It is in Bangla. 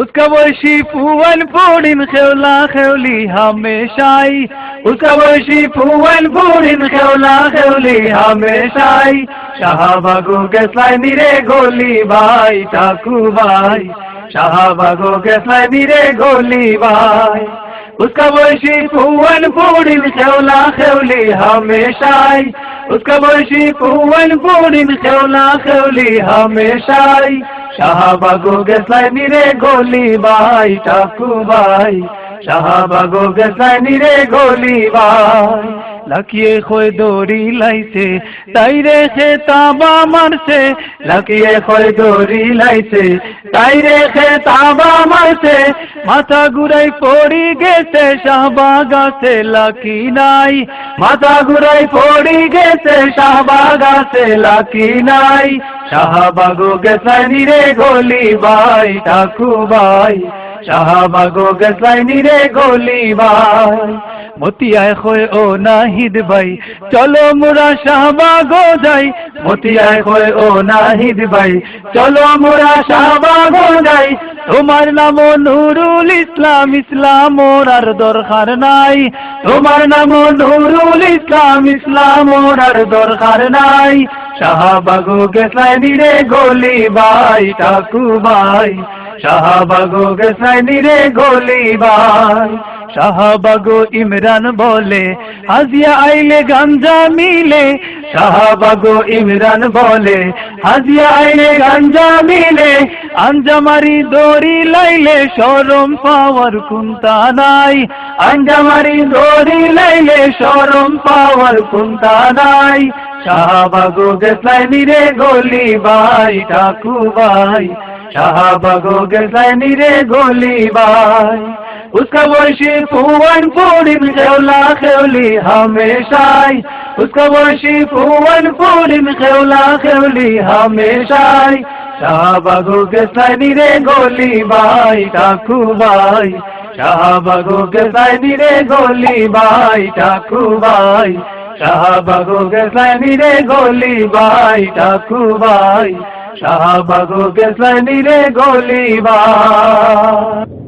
اس کا وشی پون پوڑن خیولا خیولی ہمیشائی اس کا وشی پون پوڑن خیولا خیولی ہمیشائی شاہ بگو گسلائی میرے گولی بھائی ٹاکو بھائی۔ شاہ بگو گسلائی میرے گولی بھائی۔ उसका वशी फूवन फूडिन खेवला खेवली हमेशाई उसका वशी फूवन फूडिन खेवला खेवली हमेशाई শাহবাগো গেছলাই নিরে গলি ভাই ঠাকু ভাই শাহবাগো গেছলাই নিরে গলি ভাই লাকিয়ে খয় দড়ি লাইছে, তাই রেখে তাবা মারছে। লাকিয়ে খয় দড়ি লাইছে, তাই রেখে তাবা মারছে। মাথা ঘুরাই পড়ি গেছে শাহবাগ আছে লাকি নাই। মাথা ঘুরাই পড়ি গেছে শাহবাগ আছে লাকি নাই। শাহবাগো গেছাইনি রে গলি ভাই ঠাকু ভাই। শাহবাগো গেছাইনি রে গলি মতিয়ায় ও নাহিদ ভাই চলো মোরা শাহবাগো যাই। মতিয়ায় কয় ও নাহিদ ভাই চলো মোরা শাহবাগো যাই। তোমার নাম নুরুল ইসলাম ইসলাম ওর আর দরকার নাই। তোমার নাম নুরুল ইসলাম ইসলাম ওর আর দরকার নাই। শাহবাগো গেছাইনি রে গলি ভাই ঠাকু ভাই শাহবাগো গেছাইনি রে গলি ভাই শাহবাগো ইমরান বলে, হাজিয়া আইলে গাঞ্জা মিলে। শাহবাগো ইমরান বলে, হাজিয়া আইলে গাঞ্জা মিলে। আঞ্জামারি দড়ি লাইলে সরম পাওয়ার কুন্তা নাই। আঞ্জামারি দড়ি লাইলে সরম পাওয়ার কুন্তা নাই। শাহবাগো গেছাইনি রে গলি ভাই ঠাকু ভাই। শাহবাগো গেছাইনি রে গলি ভাই उसका वर्षी फूवन पूर्णिम खेवला खेवली हमेशाई उसका वर्षी फूवन पूर्णिम खेवला खेवली हमेशाई শাহবাগো গেছাইনি রে গলি ভাই ঠাকু ভাই শাহবাগো গেছাইনি রে গলি ভাই ঠাকু ভাই শাহবাগো গেছাইনি রে গলি ভাই ঠাকু ভাই শাহবাগো গেছাইনি রে গলি ভাই